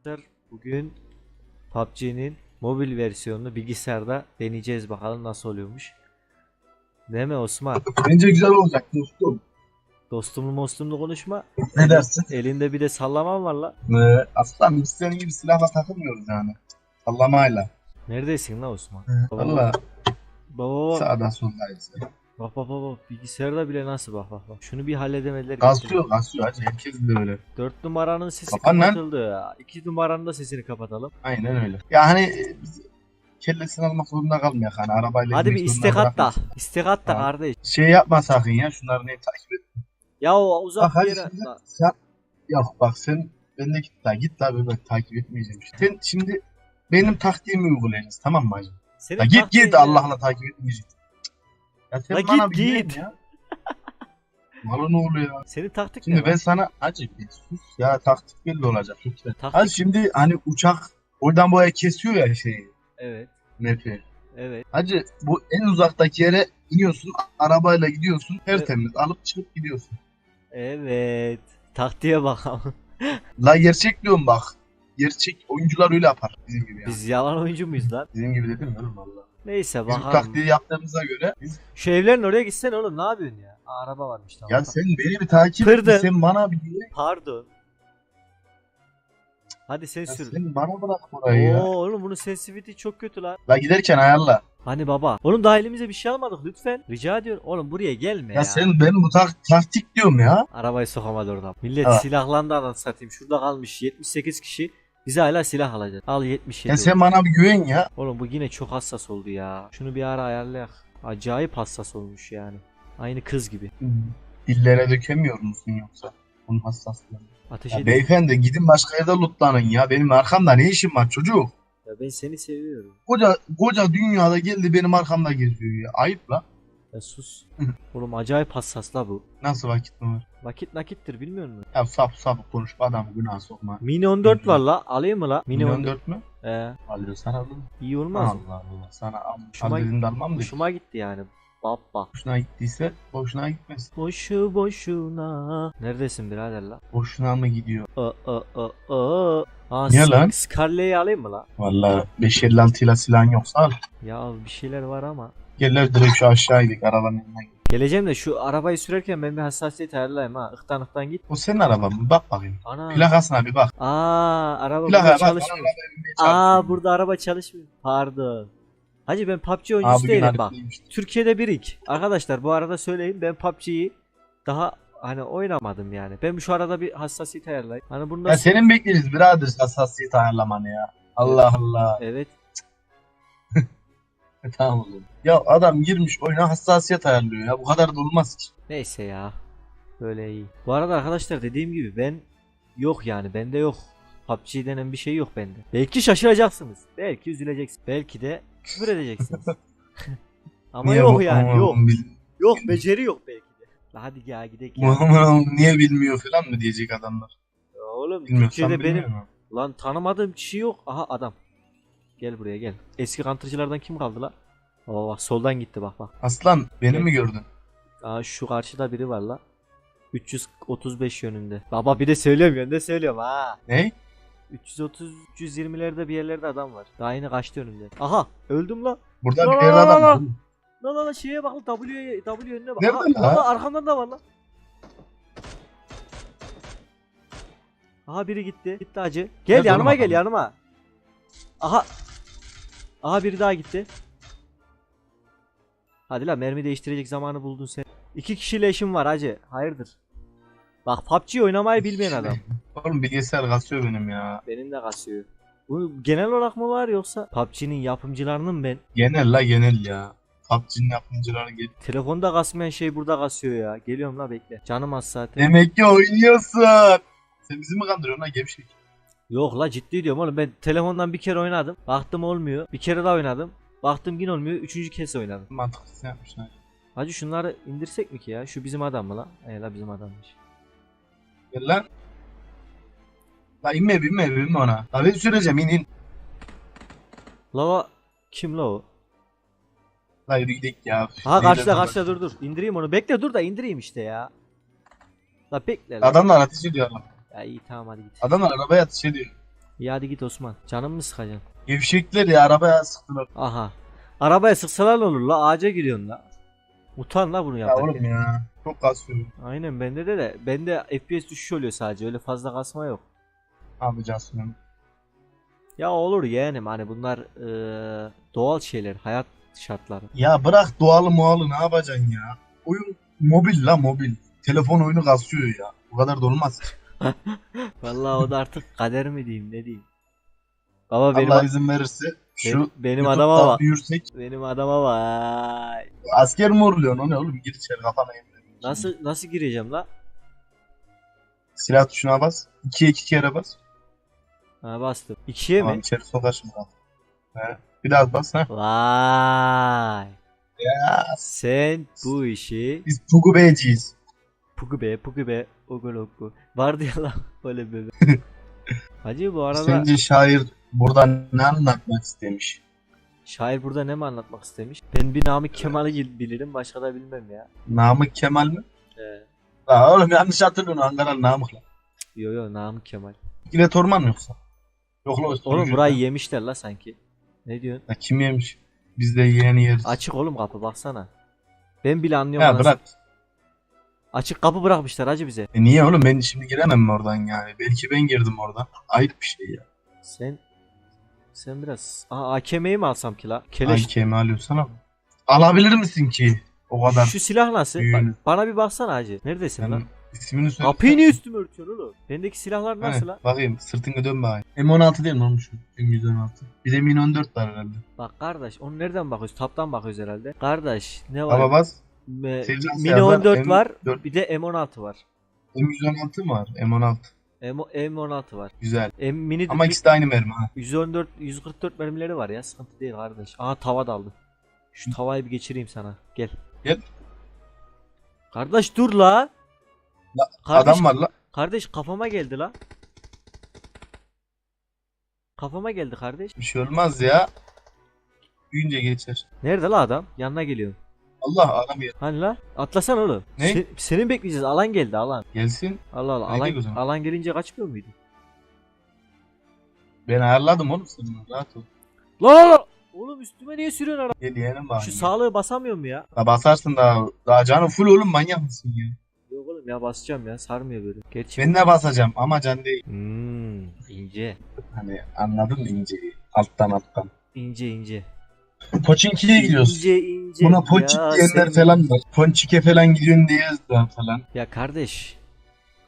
Arkadaşlar bugün PUBG'nin mobil versiyonunu bilgisayarda deneyeceğiz bakalım nasıl oluyormuş. Değil mi Osman? Bence güzel olacak dostum. Dostumlu mostumlu konuşma. Ne dersin? Elinde bir de sallaman var la. Ee, aslan biz senin gibi silahla takılmıyoruz yani. Sallamayla. Neredesin la Osman? Valla baba. sağdan soldayız. Bak bak bak bak. Bilgisayarda bile nasıl bak bak bak. Şunu bir halledemediler. Kasıyor kasıyor hacı herkes de öyle. 4 numaranın sesi Kapan lan. kapatıldı ya. 2 numaranın da sesini kapatalım. Aynen öyle. Ya hani kellesini almak zorunda kalmayak hani arabayla Hadi bir istek at da. İstek at da kardeş. Şey yapma sakın ya şunları ne takip et. Ya o uzak Bak bir yere atla. sen yok bak sen ben de git la git la ben takip etmeyeceğim. Sen şimdi benim taktiğimi uygulayacaksın tamam mı hacı? Senin Ya git git ya. Allah'ına takip etmeyeceksin. Ya sen La bana git, bir güven git. ya. Malı ne oluyor ya? Senin taktik Şimdi ne ben lan? sana acı bir sus ya taktik belli olacak lütfen. Taktik. Hadi şimdi hani uçak oradan buraya kesiyor ya şeyi Evet. map'i. Evet. Hacı bu en uzaktaki yere iniyorsun arabayla gidiyorsun tertemiz alıp çıkıp gidiyorsun. Evet. Taktiğe bakalım. La gerçek diyorum bak. Gerçek oyuncular öyle yapar bizim gibi ya. Biz yalan oyuncu muyuz lan? Bizim gibi dedim mi oğlum valla. Neyse Biz bu bakalım. taktiği yaptığımıza göre biz, Şu evlerin oraya gitsen oğlum ne yapıyorsun ya? Aa, araba varmış tamam. ya sen beni bir takip Kırdın. et sen bana bir güven. Pardon. Hadi sen Ya sür. sen bana bırak burayı ya. Oo oğlum bunun sensitivity çok kötü lan. La giderken ayarla. Hani baba. Oğlum daha elimize bir şey almadık lütfen. Rica ediyorum. Oğlum buraya gelme ya. Ya, sen ben bu tak- taktik diyorum ya. Arabayı sokamadı oradan. Millet Ha. silahlandı anasını satayım. Şurada kalmış 78 kişi. Bize hala silah alacak. Al 77. Ya sen bana bir güven ya. Oğlum bu yine çok hassas oldu ya. Şunu bir ara ayarlayak. Acayip hassas olmuş yani. Aynı kız gibi. Dillere dökemiyor musun yoksa? Bunun hassaslığı. Ateş Ya beyefendi gidin başka yerde lootlanın ya. Benim arkamda ne işim var çocuk? Ya ben seni seviyorum. Koca koca dünyada geldi benim arkamda geziyor ya. Ayıp la. Ya sus. Oğlum acayip hassas la bu. Nasıl vakit mi var? Vakit nakittir bilmiyor musun? Ya sap sap konuşma adamı günah sokma. Mini 14 var la. Alayım mı la? Mini Milyon 14. dört mü? Ee, Alıyorsan alın. iyi olmaz mı? Allah Allah. Sana al. Hoşuma- Al dediğinde almam da. Hoşuma gitti yani. Baba. Boşuna gittiyse boşuna gitmez. Boşu boşuna. Neredesin birader la? Boşuna mı gidiyor? Aa aa aa aa. Aa, Niye lan? Scarlet'i alayım mı la? Valla 556 ile silahın yoksa al. Ya bir şeyler var ama. Geller direkt şu aşağı idik arabanın yanına git. Geleceğim de şu arabayı sürerken ben bir hassasiyet ayarlayayım ha. Iktan ıktan git. O senin araban mı? Bak bakayım. Ana. Plakasına bir bak. Aa araba Plakaya burada bak. çalışmıyor. Aa burada araba çalışmıyor. Pardon. Hacı ben PUBG oyuncusu bugün değilim bak. haritlıymış. Türkiye'de birik. Arkadaşlar bu arada söyleyeyim ben PUBG'yi daha hani oynamadım yani. Ben şu arada bir hassasiyet ayarlayayım. Hani bunda Ya senin bekleriz birader hassasiyet ayarlamanı ya. Allah Allah. Evet. tamam oğlum. Ya adam girmiş oyuna hassasiyet ayarlıyor ya. Bu kadar da olmaz ki. Neyse ya. Böyle iyi. Bu arada arkadaşlar dediğim gibi ben yok yani bende yok. PUBG denen bir şey yok bende. Belki şaşıracaksınız. Belki üzüleceksiniz. Belki de küfür edeceksiniz. Ama Niye yok bu- yani yok. bil- Yok beceri yok belki de. Hadi ya gidelim ya. Niye bilmiyor falan mı diyecek adamlar. Ya Oğlum Türkiye'de benim lan tanımadığım kişi yok. Aha adam. Gel buraya gel. Eski kantırcılardan kim kaldı la? Aa bak soldan gitti bak bak. Aslan beni mi gördün? Aa şu karşıda biri var la. 335 yönünde. Baba bir de söylüyorum yönde söylüyorum ha. Ne? 330 320'lerde bir yerlerde adam var. Daha yeni kaçtı önümde. Aha öldüm la. Burada La bir la yerde la adam la. var. La la la şeye bak la W'ye W yönüne bak. Nerede Aha, la? Valla arkamdan da var la. Aha biri gitti. Gitti acı. Gel Nerede yanıma gel yanıma. Aha. Aha biri daha gitti. Hadi la mermi değiştirecek zamanı buldun sen. İki kişiyle işim var hacı. Hayırdır? Bak PUBG oynamayı bilmeyen adam. Oğlum bilgisayar kasıyor benim ya. Benim de kasıyor. Bu genel olarak mı var yoksa PUBG'nin yapımcılarının ben Genel la genel ya. PUBG'nin yapımcıları gel. telefonda kasmayan şey burada kasıyor ya. Geliyorum la bekle. Canım az zaten. Demek ki oynuyorsun. Sen bizi mi kandırıyorsun lan gevşek? Yok la ciddi diyorum oğlum ben telefondan bir kere oynadım. Baktım olmuyor. Bir kere daha oynadım. Baktım yine olmuyor. Üçüncü kez oynadım. Mantıklısı yapmışlar. Hacı şunları indirsek mi ki ya? Şu bizim adam mı la? He la bizim adammış. Gel lan. La inme binme binme ona. La ben süreceğim in in. La o- kim la o? La yürü gidelim ya. Aha karşıda karşıda dur dur. İndireyim onu. Bekle dur da indireyim işte ya. La bekle la. Adamlar ateş ediyor adam. Ya iyi tamam hadi git. Adamlar arabaya ateş ediyor. İyi hadi git Osman. Canım mı sıkacaksın? Gevşekler ya arabaya sıktılar. Aha. Arabaya sıksalar ne olur la ağaca giriyorsun la. Utan la bunu Ya yaparken. oğlum ya. Çok kasıyor. Aynen bende de de bende FPS düşüş oluyor sadece öyle fazla kasma yok. Yapacağız şimdi? Ya olur yeğenim hani bunlar eee, doğal şeyler hayat şartları. Ya bırak doğalı mualı ne yapacaksın ya? Oyun mobil la mobil. Telefon oyunu kasıyor ya. Bu kadar da olmaz. Vallahi o da artık kader mi diyeyim ne diyeyim. Baba benim, Allah izin verirse şu benim, benim adama bak. büyürsek Benim adama vay. asker mi uğurluyorsun o ne oğlum gir içeri kafana yemin Nasıl nasıl gireceğim la? Silah tuşuna bas. İkiye iki kere bas. Ha bastım. İkiye Tamam mi? içeri sokar şimdi. He. Bir daha bas ha. Vay. Ya Sen bu işi biz Pugu Beyciyiz. Pugu be pugu be ogu logu. Vardı ya lan böyle bebe. Hacı bu arada Sence şair buradan ne anlatmak istemiş? şair burada ne mi anlatmak istemiş? Ben bir Namık Kemal'i bil- bilirim başka da bilmem ya. Namık Kemal mi? Ee, La oğlum yanlış hatırlıyorsun Ankara Namık lan. yo yo Namık Kemal. İlet Orman mı yoksa? Yok la Oğlum burayı yemişler la sanki. Ne diyorsun? Ya kim yemiş? Biz de yeğeni yeriz. Açık oğlum kapı baksana. Ben bile anlıyorum. Ya bırak. Açık kapı bırakmışlar hacı bize. E niye oğlum ben şimdi giremem mi oradan yani? Belki ben girdim oradan. Ayıp bir şey ya. Sen sen biraz Aa AKM'yi mi alsam ki la? Keleş. AKM'i alıyorsan al. Alabilir misin ki? O kadar. Şu silah nasıl? Büyüğünü. Bak, bana bir baksana hacı. Neredesin lan? İsmini söyle. Kapıyı niye üstüme örtüyorsun oğlum? Bendeki silahlar nasıl lan? Bakayım sırtını dön bakayım. M16 değil mi oğlum şu? M116. Bir de Min 14 var herhalde. Bak kardeş onu nereden bakıyoruz? Taptan bakıyoruz herhalde. Kardeş ne var? Baba bas. Me- Sevcan Mini silahlar 14 var. M4. Bir de M16 var. M116 mı var? M16. M M16 var. Güzel. M mini Ama ikisi de aynı mermi ha. 114 144 mermileri var ya. Sıkıntı değil kardeş. Aha tava daldı. Şu tavayı bir geçireyim sana. Gel. Gel. Kardeş dur la. La, Kardeş, Adam var la. Kardeş kafama geldi la. Kafama geldi kardeş. Bir şey olmaz ya. Büyünce geçer. Nerede la adam? Yanına geliyorum. Allah adam yer. Hani la? Atlasan oğlum. Ne? Se- senin bekleyeceğiz. Alan geldi alan. Gelsin. Allah Allah. Alan, zaman. alan gelince kaçmıyor muydu? Ben ayarladım oğlum seni. Rahat ol. La la la! Oğlum üstüme niye sürüyorsun araba? Gel yeğenim bak. Şu sağlığı basamıyor mu ya? Ya basarsın daha. Daha canı full oğlum manyak mısın ya? Yok oğlum ya basacağım ya. Sarmıyor böyle. Gerçi. Ben de basacağım ama can değil. Hmm, ince. Hani anladın mı inceyi? Alttan alttan. İnce ince. Poçinki'ye gidiyoruz. İnce ince. Buna ponçik Ya diyenler sen- falan var. Ponçik'e falan gidiyorsun diye yazdılar falan. Ya kardeş.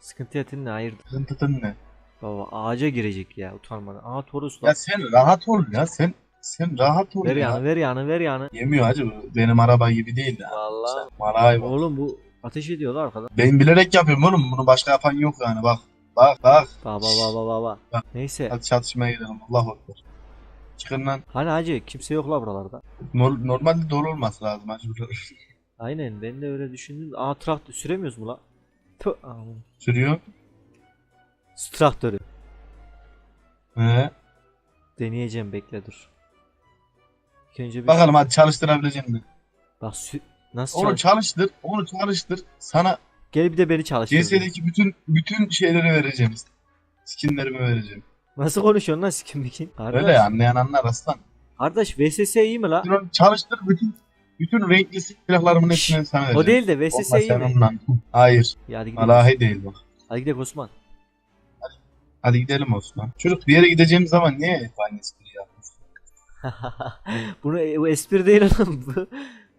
Sıkıntı yatın ne hayırdır? Tıntıtın ne? Baba ağaca girecek ya utanmadan. Aa Torus Ya lan. sen rahat ol ya. Sen sen rahat ol Ver ya. yanı ver yanı ver yanı. Yemiyor hacı bu. Benim araba gibi değil ya. Vallahi. Malay bak. Oğlum bu ateş ediyorlar arkadan. Ben bilerek yapıyorum oğlum. Bunu başka yapan yok yani bak. Bak bak. Baba baba baba. Bak. Neyse. Hadi çatışmaya gidelim. Allah akbar. Çıkın lan. Hani hacı kimse yok la buralarda. Nor- normalde doğru olması lazım hacı buralar. Aynen ben de öyle düşündüm. Aa traktör süremiyoruz mu la? Tüh. aman. Sürüyor. Traktörü. He. Deneyeceğim bekle dur. İlk önce bir Bakalım hadi çalıştırabilecek misin? bak sü- nasıl Onu çalış- çalıştır. Onu çalıştır. Sana Gel bir de beni çalıştır. CS'deki bütün bütün şeyleri vereceğim. Skinlerimi vereceğim. Nasıl konuşuyorsun lan sikim bikin? Kardeş, Öyle ya anlayan anlar aslan. Kardeş VSS iyi mi la? Dur onu çalıştır bütün bütün renkli silahlarımın Şşş, hepsini sana vereceğim. O değil de VSS iyi mi? ondan. Hayır. Ya hadi gidelim. Değil bak. Hadi gidelim Osman. Hadi gidelim Osman. Çocuk bir yere gideceğimiz zaman niye hep aynı espri yapıyorsun? Bunu bu espri değil oğlum bu.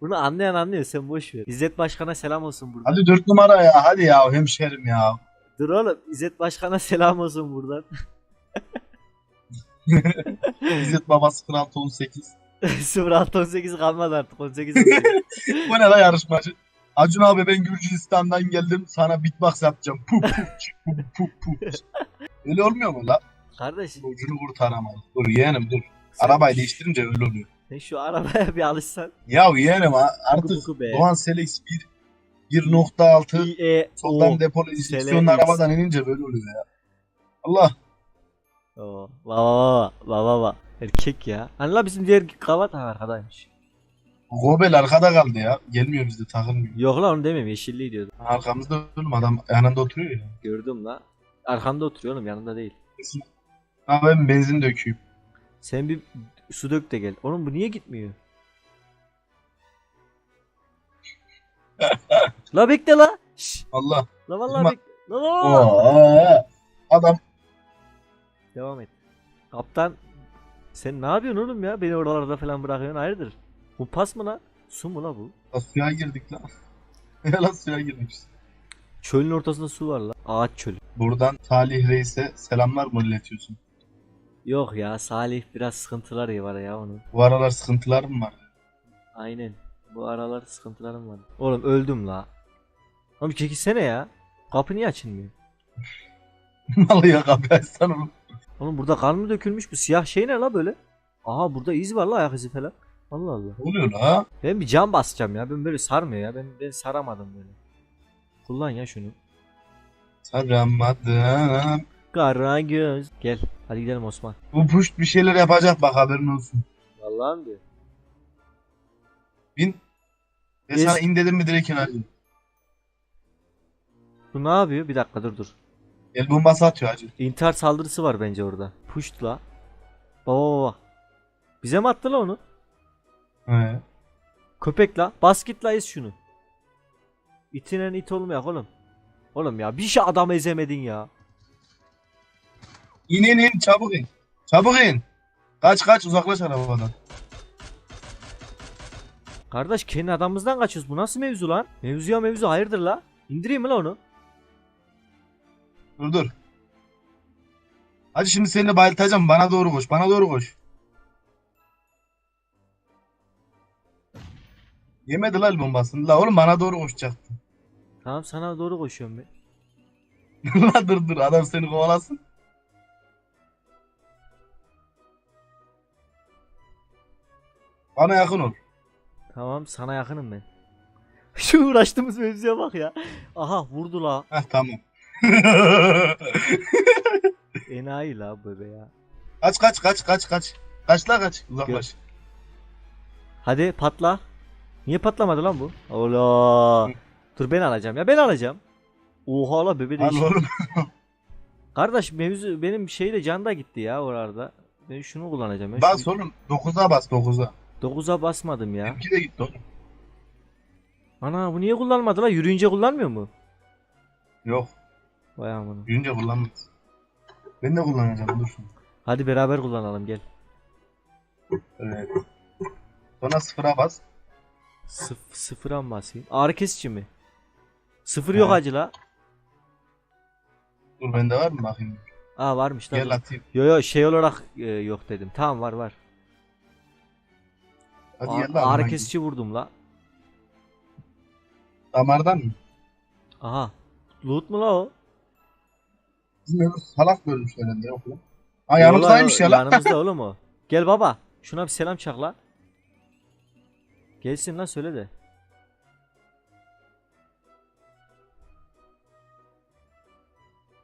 Bunu anlayan anlıyor sen boş ver. İzzet Başkan'a selam olsun buradan. Hadi dört numara ya hadi ya hemşerim ya. Dur oğlum İzzet Başkan'a selam olsun buradan. İzzet Baba 0618. 0618 kalmadı artık 18 Bu ne la yarışmacı? Acun abi ben Gürcistan'dan geldim sana beatbox yapacağım. Pu pu çık, pu pu pu. Öyle olmuyor mu la? Kardeş Ucunu kurtaramadık. Dur yeğenim dur. sen, Arabayı değiştirince öyle oluyor. sen şu arabaya bir alışsan. Ya yeğenim Artık. Doğan Selex 1 1.6 İE soldan depolu Selex. arabadan inince böyle oluyor ya. Allah. Oo. Va va va va va. Erkek ya. Hani la bizim diğer kavat ha arkadaymış. Gobel arkada kaldı ya. Gelmiyor bizde takılmıyor. Yok la onu demeyeyim yeşilliği diyordum. Arkamızda oğlum adam yanında oturuyor ya. Gördüm la. Arkamda oturuyor oğlum yanında değil. Ha ben benzin döküyüm. Sen bir su dök de gel. Oğlum bu niye gitmiyor? la bekle la. Şş, Allah. la vallahi bekle. La, la, la. Oo, adam Devam et. Kaptan sen ne yapıyorsun oğlum ya? Beni oralarda falan bırakıyorsun. Hayırdır? Bu pas mı lan? Su mu la bu? La suya girdik lan. Lan suya girmişiz. Çölün ortasında su var la. Ağaç çölü. Buradan Salih Reis'e selamlar mı iletiyorsun? Yok ya Salih biraz sıkıntılar ya var ya onun. Bu aralar sıkıntılar mı var? Aynen. Bu aralar sıkıntılarım var. Oğlum öldüm la. Oğlum çekilsene ya. Kapı niye açılmıyor? Vallahi ya kapı açsan oğlum. Oğlum burada kan mı dökülmüş? Bu siyah şey ne la böyle? Aha burada iz var la ayak izi falan. Allah Allah. Ne oluyor la? Ben bir cam basacağım ya. Ben böyle sarmıyor ya. Ben ben saramadım böyle. Kullan ya şunu. Saramadım. Kara göz. Gel. Hadi gidelim Osman. Bu push bir şeyler yapacak bak haberin olsun. Vallahi mi diyor? Bin. Ben Biz- sana in dedim mi direkt inerdim. Bu ne yapıyor? Bir dakika dur dur. El bombası atıyor hacı. İntihar saldırısı var bence orada. La. Baba baba. Bize mi attı la onu? He. Köpek la. Bas git la şunu. İtinen it olmayak oğlum. Oğlum ya bir şey adam ezemedin ya. İn in in çabuk in. Çabuk in. Kaç kaç uzaklaş arabadan. Kardeş kendi adamımızdan kaçıyoruz. Bu nasıl mevzu lan? Mevzuya mevzu hayırdır la? İndireyim mi la onu? Dur dur. Hadi şimdi seni bayıltacağım. Bana doğru koş. Bana doğru koş. Yemedi la el bombasını. La oğlum bana doğru koşacaktın. Tamam sana doğru koşuyorum ben. la dur dur adam seni kovalasın. Bana yakın ol. Tamam sana yakınım ben. Şu uğraştığımız mevzuya bak ya. Aha vurdu la. Heh tamam. Enayi la bebe ya. kaç kaç kaç kaç kaç. Kaç la kaç. Uzaklaş. Hadi patla. Niye patlamadı lan bu? Ola. Dur ben alacağım ya ben alacağım. Oha la bebe de Al iş- oğlum. Kardeş mevzu benim şeyle can da gitti ya orada. Ben şunu kullanacağım. Ya. Bas Şunu- oğlum. 9'a bas 9'a. 9'a basmadım ya. Benimki de gitti oğlum. Ana bu niye kullanmadı la? Yürüyünce kullanmıyor mu? Yok. Vay amına. Yürünce kullanmaz. Ben de kullanacağım dur şimdi. Hadi beraber kullanalım gel. Evet. Sonra sıfıra bas. Sıf sıfıra mı basayım? Ağrı kesici mi? Sıfır yok He. acı la. Dur bende var mı bakayım. Aa varmış lan. Gel atayım. Yo yo şey olarak e, yok dedim. Tamam var var. Hadi A- gel lan. ağrı kesici vurdum la. Damardan mı? Aha. Loot mu la o? Bizim evi salak bölmüş herhalde lan. Ha yanımızdaymış ya lan. Yanımızda oğlum o. Gel baba. Şuna bir selam çak la. Gelsin lan söyle de.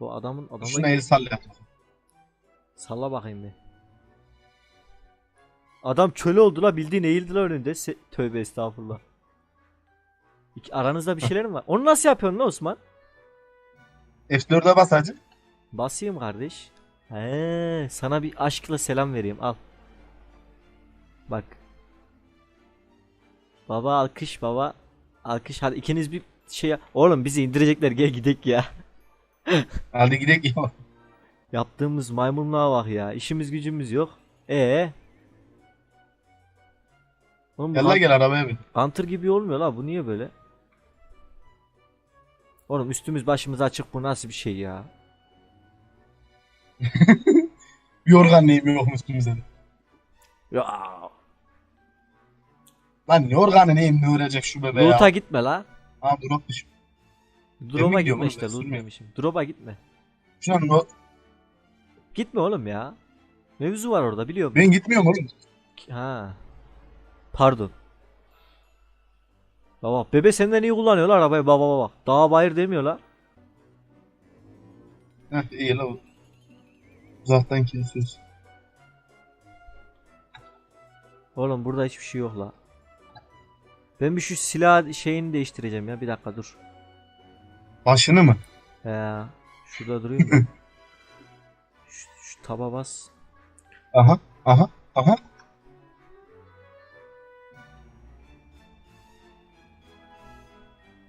Bu adamın adamı Şuna el salla. Salla bakayım bir. Adam köle oldu la bildiğin eğildi la önünde. Se- Tövbe estağfurullah. İki, aranızda bir şeyler mi var? Onu nasıl yapıyorsun la Osman? F4'e bas hacı. Basayım kardeş. He, sana bir aşkla selam vereyim al. Bak. Baba alkış baba. Alkış hadi ikiniz bir şey Oğlum bizi indirecekler gel gidek ya. Hadi gidelim ya. Yaptığımız maymunluğa bak ya. İşimiz gücümüz yok. Ee. Oğlum Gel gel arabaya bin. Counter gibi olmuyor la bu niye böyle? Oğlum üstümüz başımız açık bu nasıl bir şey ya? Bir organ neyim yok mu üstümüzde de. Ya. Lan ne organı neyim ne örecek şu bebe Loot'a ya. gitme la. Ha drop düş. Drop'a gitme işte loot demişim. Drop'a gitme. Şuna no... Gitme oğlum ya. Mevzu var orada biliyorum. Ben gitmiyorum oğlum. Ha. Pardon. Baba bebe senden iyi kullanıyor la arabayı baba baba. Dağa bayır demiyor la. Heh iyi la o. Uzaktan kesiyoruz. Oğlum burada hiçbir şey yok la. Ben bir şu silah şeyini değiştireceğim ya bir dakika dur. Başını mı? He. Şurada da. şu, şu Taba bas. Aha aha aha.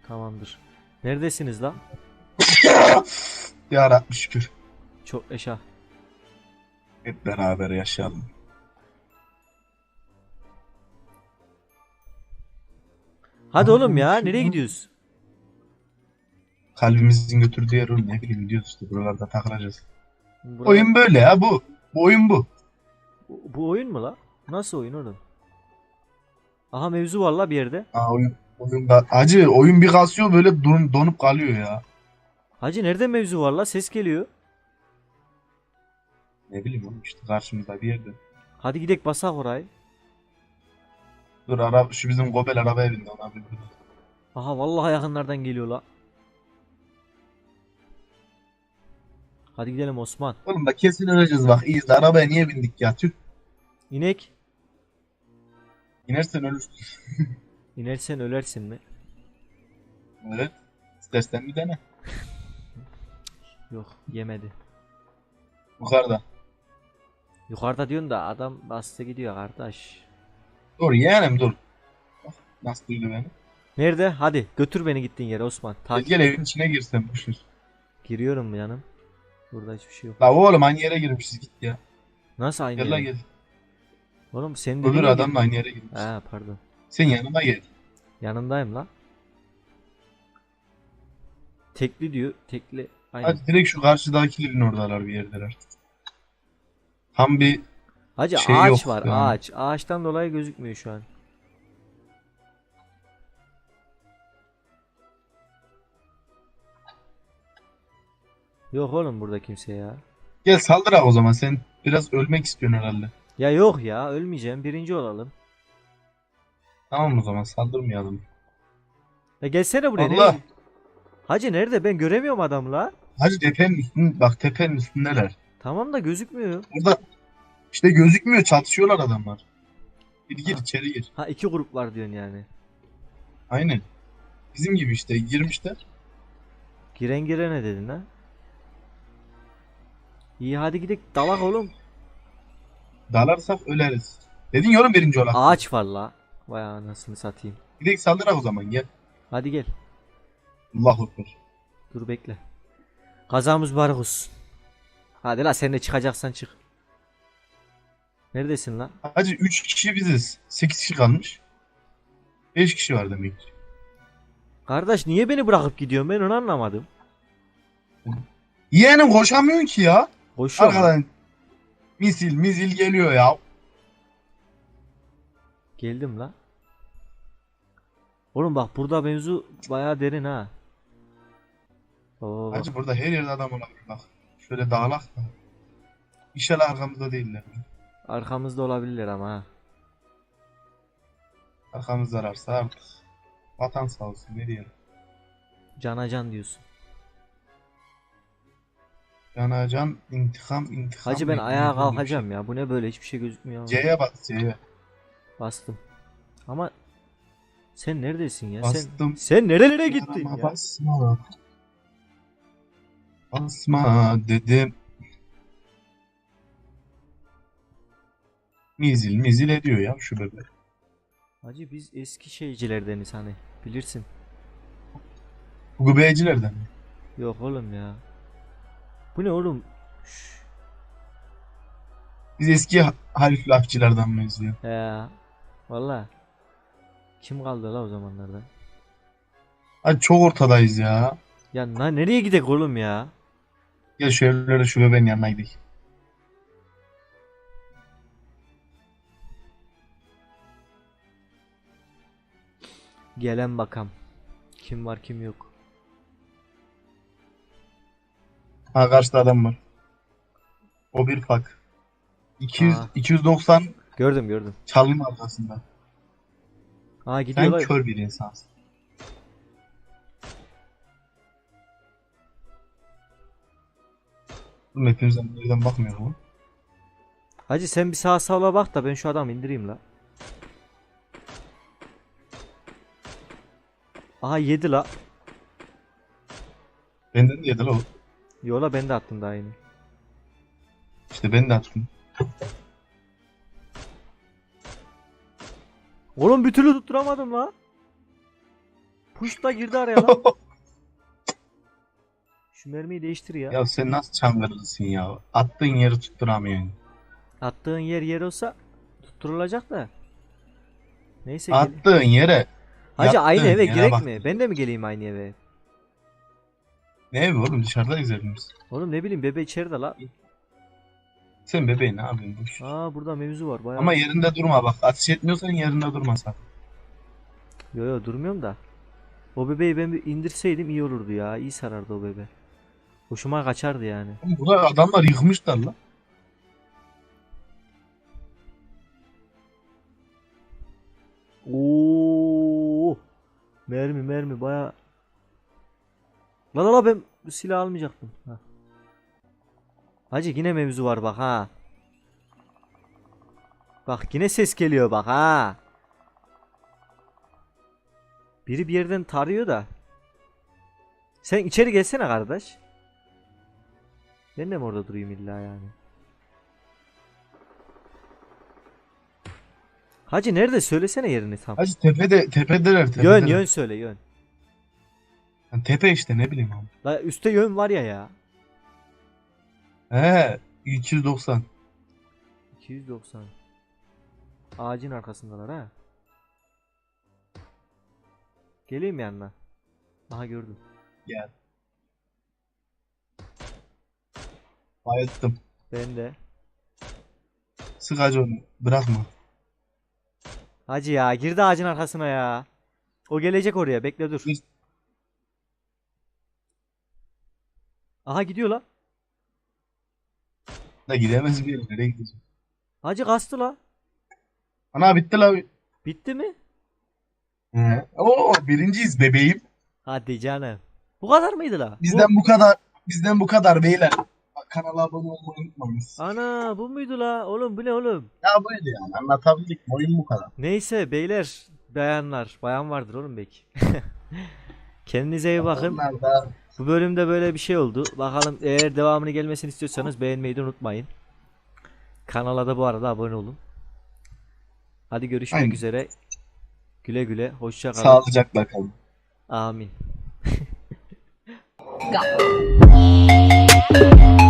Tamamdır. Neredesiniz lan? Ya şükür. Çok eşa. Hep beraber yaşayalım. Hadi oğlum ya nereye gidiyoruz? Kalbimizin götürdüğü yer oğlum ne bileyim gidiyoruz işte buralarda takılacağız. Burada- Oyun böyle ya bu. Bu oyun bu. Bu, bu oyun mu la? Nasıl oyun oğlum? Aha mevzu var la bir yerde. Aa oyun. Oyun da, acı oyun bir kasıyor böyle don, donup kalıyor ya. Hacı nerede mevzu var la? Ses geliyor. Ne bileyim oğlum işte karşımızda bir yerde. Hadi gidek basak orayı. Dur ara, şu bizim Gobel arabaya bindi ona bir Aha vallahi yakınlardan geliyor la. Hadi gidelim Osman. Oğlum da kesin öleceğiz bak. İyiyiz de arabaya niye bindik ya? Tüh. İnek. İnersen ölürsün. İnersen ölersin mi? Evet. İstersen bir dene. Yok yemedi. Yukarıda. Yukarıda diyorsun da adam bastı gidiyor kardeş. Dur yeğenim dur. Bak nasıl duydu beni. Nerede? Hadi götür beni gittiğin yere Osman. Gel, Takip. gel evin içine girsen boşver. Giriyorum canım. Burada hiçbir şey yok. La oğlum aynı yere girmişiz git ya. Nasıl aynı Gel la yere? gel. Oğlum senin Öbür dediğin adamla aynı yere girmiş. Ha pardon. Sen yanıma gel. Yanındayım la. Tekli diyor. Tekli. Aynen. Hadi direkt şu karşıdakilerin oradalar bir yerdeler. Tam bir Hacı şey ağaç yok var yani. ağaç. Ağaçtan dolayı gözükmüyor şu an. Yok oğlum burada kimse ya. gel saldırak o zaman sen biraz ölmek istiyorsun herhalde. Ya yok ya ölmeyeceğim. Birinci olalım. Tamam o zaman saldırmayalım. Ya gelsene buraya. Allah. nereye- Hacı nerede? Ben göremiyorum adamı la. Hacı tepenin üstünde bak tepenin üstündeler. Tamam da gözükmüyor. Burada işte gözükmüyor çatışıyorlar adamlar. Gir gir içeri gir. Ha iki grup var diyorsun yani. Aynen. Bizim gibi işte girmişler. Giren girene dedin ha. İyi hadi gidelim dalak oğlum. Dalarsak öleriz. Dedin ya oğlum birinci olarak. Ağaç var la. Vay anasını satayım. Gidelim saldırak o zaman gel. Hadi gel. Allahu Ekber. Dur bekle. Kazamız mübarek olsun. Hadi la sen de çıkacaksan çık. Neredesin lan? Hacı 3 kişi biziz. 8 kişi kalmış. 5 kişi var demek ki. Kardeş niye beni bırakıp gidiyorsun ben onu anlamadım. Yeğenim koşamıyorsun ki ya. Koşuyorum. Arkadan misil misil geliyor ya. Geldim la. Oğlum bak burada mevzu bayağı derin ha. Oo. Hacı burada her yerde adam olabilir bak. Şöyle dağılak da. İnşallah arkamızda değiller. Arkamızda olabilirler ama ha. Arkamızda ararsa artık. Vatan sağ olsun ne diyelim. Cana can diyorsun. Cana can intikam intikam. Hacı ben ayağa böyle kalkacağım ya. Bu ne böyle hiçbir şey gözükmüyor. şey. C'ye bas C'ye. Bastım. Ama sen neredesin ya? Sen Bastım. sen nerelere gittin Yarama ya? Basma. Basma dedim. Mizil mizil ediyor ya şu bebek. Hacı biz eski şeycilerdeniz hani. Bilirsin. Bu göbeycilerden mi? Yok oğlum ya. Bu ne oğlum? Şş. Biz eski ha- Halif Lafçılardan mıyız ya? Ya. Valla. Kim kaldı la o zamanlarda? Hadi çok ortadayız ya. Ya na nereye gidek oğlum ya? Gel şu evlere şu bebeğin yanına gidelim. Gelen bakam. Kim var kim yok. Ha karşıda adam var. O bir fak. 200, Aa. 290 Gördüm gördüm. çalım arkasında. Aa Sen gidiyorlar. kör bir insansın. Oğlum hepimizden birden bakmıyor mu? Hacı sen bir sağa sola bak da ben şu adamı indireyim la. Aha yedi la. Benden de yedi la o. Yola ben de attım daha yeni. işte ben de attım. Oğlum bir türlü tutturamadım la. Push da girdi araya lan. Şu mermiyi değiştir ya. Ya sen nasıl çangırlısın ya? Attığın yeri tutturamıyorsun. Attığın yer yer olsa tutturulacak da. Neyse gel. Attığın yere Hacı aynı eve gerek bak. mi? Ben de mi geleyim aynı eve? ne evi oğlum dışarıdayız hepimiz. Oğlum ne bileyim bebe içeride la. Sen bebeğin ne yapıyorsun? Boş. Aa burada mevzu var bayağı. Ama yerinde durma bak. Ateş etmiyorsan yerinde durma sen. Yo yo durmuyorum da. O bebeği ben bir indirseydim iyi olurdu ya. İyi sarardı o bebe. Hoşuma kaçardı yani. Oğlum Burada adamlar yıkmışlar lan. Oo! Mermi mermi baya. La la la ben bu silah almayacaktım. Ha. Hacı yine mevzu var bak ha. Bak yine ses geliyor bak ha. Biri bir yerden tarıyor da. Sen içeri gelsene kardeş. Ben de mi orada durayım illa yani? Hacı nerede söylesene yerini tam. Hacı tepede tepedeler tepedeler. Yön yön söyle yön. Yani tepe işte ne bileyim abi. La üstte yön var ya ya. He 290. 290. Ağacın arkasındalar ha. Geleyim yanına. Aha gördüm. Gel. Bayılttım. Ben de. Sık hacı onu. Bırakma. Hacı ya girdi ağacın arkasına ya. O gelecek oraya bekle dur. Aha gidiyor lan. Da gidemez bir yere. Nereye gidecek? Hacı kastı la. Ana bitti la. Bitti mi? He. Oo birinciyiz bebeğim. Hadi canım. Bu kadar mıydı la? Bu- Bizden bu kadar. Bizden bu kadar beyler. Kanala abone olmayı unutmayınız. Ana bu muydu la? Oğlum bu ne oğlum? Ya buydu yani anlatabildik. Oyun bu kadar. Neyse beyler, bayanlar, bayan vardır oğlum belki. Kendinize iyi bakın. Onlar da Bu bölümde böyle bir şey oldu. Bakalım eğer devamını gelmesini istiyorsanız beğenmeyi de unutmayın. Kanala da bu arada abone olun. Hadi görüşmek Aynen. üzere. Güle güle. Hoşça kalın. sağlıcakla kalın. Amin. Hallelujah.